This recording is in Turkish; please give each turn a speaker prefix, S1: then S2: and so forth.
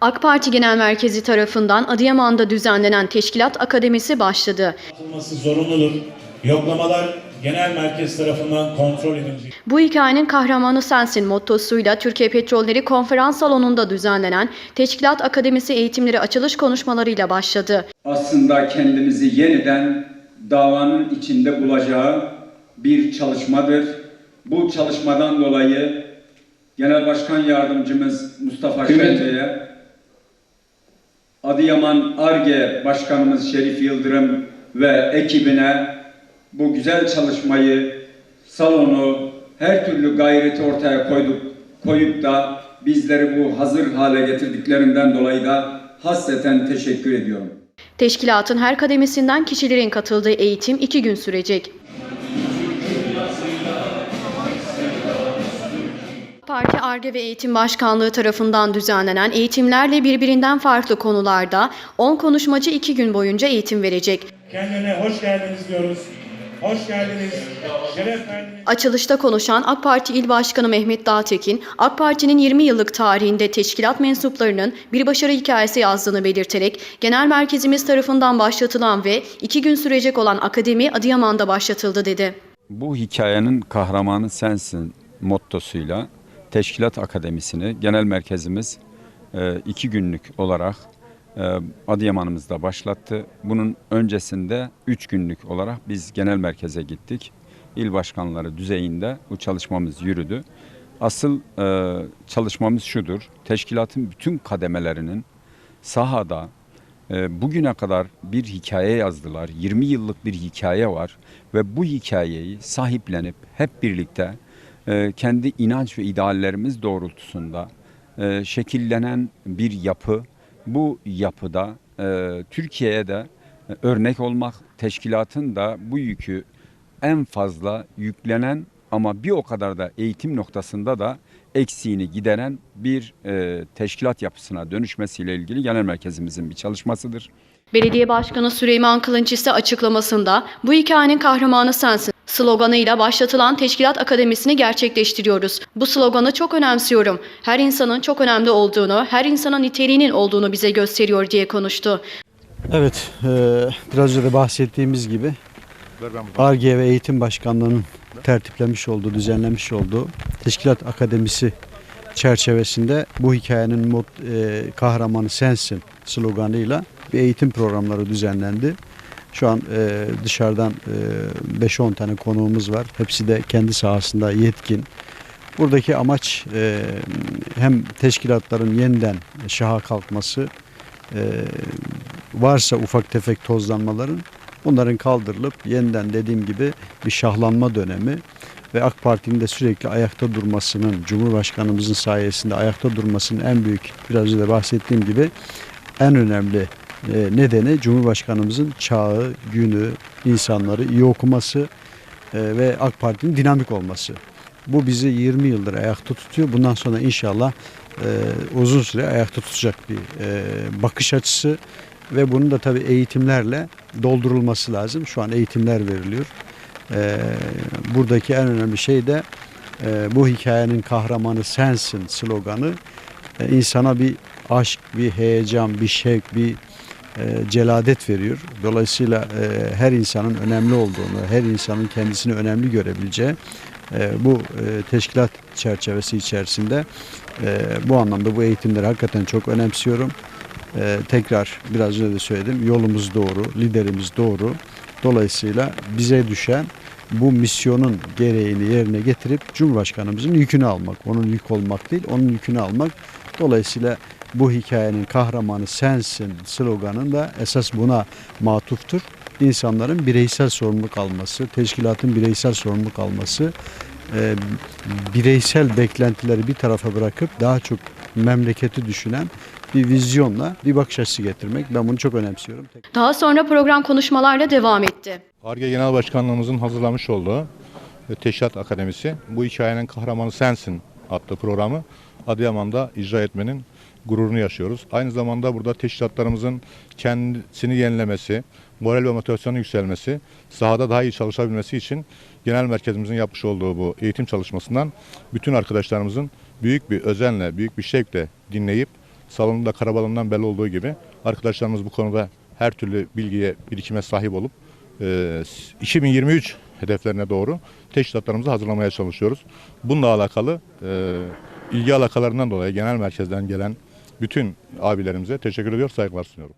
S1: AK Parti Genel Merkezi tarafından Adıyaman'da düzenlenen Teşkilat Akademisi başladı.
S2: yapılması zorunludur. Yoklamalar genel merkez tarafından kontrol edilecek.
S1: Bu hikayenin kahramanı sensin mottosuyla Türkiye Petrolleri Konferans Salonu'nda düzenlenen Teşkilat Akademisi eğitimleri açılış konuşmalarıyla başladı.
S3: aslında kendimizi yeniden davanın içinde bulacağı bir çalışmadır. Bu çalışmadan dolayı Genel Başkan Yardımcımız Mustafa Şence'ye, Adıyaman ARGE Başkanımız Şerif Yıldırım ve ekibine bu güzel çalışmayı, salonu, her türlü gayreti ortaya koyduk, koyup da bizleri bu hazır hale getirdiklerinden dolayı da hasreten teşekkür ediyorum.
S1: Teşkilatın her kademesinden kişilerin katıldığı eğitim iki gün sürecek. Parti Arge ve Eğitim Başkanlığı tarafından düzenlenen eğitimlerle birbirinden farklı konularda 10 konuşmacı 2 gün boyunca eğitim verecek.
S2: Kendine hoş geldiniz diyoruz. Hoş geldiniz. Şeref.
S1: Açılışta konuşan AK Parti İl Başkanı Mehmet Dağtekin, AK Parti'nin 20 yıllık tarihinde teşkilat mensuplarının bir başarı hikayesi yazdığını belirterek, genel merkezimiz tarafından başlatılan ve iki gün sürecek olan akademi Adıyaman'da başlatıldı dedi.
S4: Bu hikayenin kahramanı sensin mottosuyla Teşkilat Akademisi'ni genel merkezimiz e, iki günlük olarak e, Adıyaman'ımızda başlattı. Bunun öncesinde üç günlük olarak biz genel merkeze gittik. İl başkanları düzeyinde bu çalışmamız yürüdü. Asıl e, çalışmamız şudur. Teşkilatın bütün kademelerinin sahada bugüne kadar bir hikaye yazdılar. 20 yıllık bir hikaye var ve bu hikayeyi sahiplenip hep birlikte e, kendi inanç ve ideallerimiz doğrultusunda e, şekillenen bir yapı. Bu yapıda e, Türkiye'ye de e, örnek olmak, teşkilatın da bu yükü en fazla yüklenen ama bir o kadar da eğitim noktasında da eksiğini gideren bir e, teşkilat yapısına dönüşmesiyle ilgili genel merkezimizin bir çalışmasıdır.
S1: Belediye Başkanı Süleyman Kılınç ise açıklamasında bu hikayenin kahramanı sensin sloganıyla başlatılan Teşkilat Akademisi'ni gerçekleştiriyoruz. Bu sloganı çok önemsiyorum. Her insanın çok önemli olduğunu, her insanın niteliğinin olduğunu bize gösteriyor diye konuştu.
S5: Evet, e, biraz önce de bahsettiğimiz gibi ARGE ve Eğitim Başkanlığı'nın tertiplemiş olduğu, düzenlemiş olduğu Teşkilat Akademisi çerçevesinde bu hikayenin mod, e, kahramanı sensin sloganıyla bir eğitim programları düzenlendi. Şu an e, dışarıdan e, 5-10 tane konuğumuz var. Hepsi de kendi sahasında yetkin. Buradaki amaç e, hem teşkilatların yeniden şaha kalkması, e, varsa ufak tefek tozlanmaların bunların kaldırılıp yeniden dediğim gibi bir şahlanma dönemi ve AK Parti'nin de sürekli ayakta durmasının, Cumhurbaşkanımızın sayesinde ayakta durmasının en büyük biraz önce de bahsettiğim gibi en önemli nedeni Cumhurbaşkanımızın çağı, günü, insanları iyi okuması e, ve AK Parti'nin dinamik olması. Bu bizi 20 yıldır ayakta tutuyor. Bundan sonra inşallah e, uzun süre ayakta tutacak bir e, bakış açısı ve bunun da tabii eğitimlerle doldurulması lazım. Şu an eğitimler veriliyor. Buradaki en önemli şey de bu hikayenin kahramanı sensin sloganı insana bir aşk, bir heyecan, bir şevk, bir e, celadet veriyor. Dolayısıyla e, her insanın önemli olduğunu, her insanın kendisini önemli görebileceği e, bu teşkilat çerçevesi içerisinde bu anlamda bu eğitimleri hakikaten çok önemsiyorum. Tekrar biraz önce de söyledim yolumuz doğru, liderimiz doğru. Dolayısıyla bize düşen bu misyonun gereğini yerine getirip Cumhurbaşkanımızın yükünü almak. Onun yük olmak değil, onun yükünü almak. Dolayısıyla bu hikayenin kahramanı sensin sloganın da esas buna matuftur. İnsanların bireysel sorumluluk alması, teşkilatın bireysel sorumluluk alması, e, bireysel beklentileri bir tarafa bırakıp daha çok memleketi düşünen bir vizyonla bir bakış açısı getirmek. Ben bunu çok önemsiyorum.
S1: Daha sonra program konuşmalarla devam etti.
S6: ARGE Genel Başkanlığımızın hazırlamış olduğu e, Teşkilat Akademisi Bu Hikayenin Kahramanı Sensin adlı programı Adıyaman'da icra etmenin gururunu yaşıyoruz. Aynı zamanda burada teşkilatlarımızın kendisini yenilemesi, moral ve motivasyonun yükselmesi, sahada daha iyi çalışabilmesi için genel merkezimizin yapmış olduğu bu eğitim çalışmasından bütün arkadaşlarımızın büyük bir özenle, büyük bir şevkle dinleyip salonunda karabalından belli olduğu gibi arkadaşlarımız bu konuda her türlü bilgiye, birikime sahip olup e, 2023 hedeflerine doğru teşkilatlarımızı hazırlamaya çalışıyoruz. Bununla alakalı e, ilgi alakalarından dolayı genel merkezden gelen bütün abilerimize teşekkür ediyor, saygılar sunuyorum.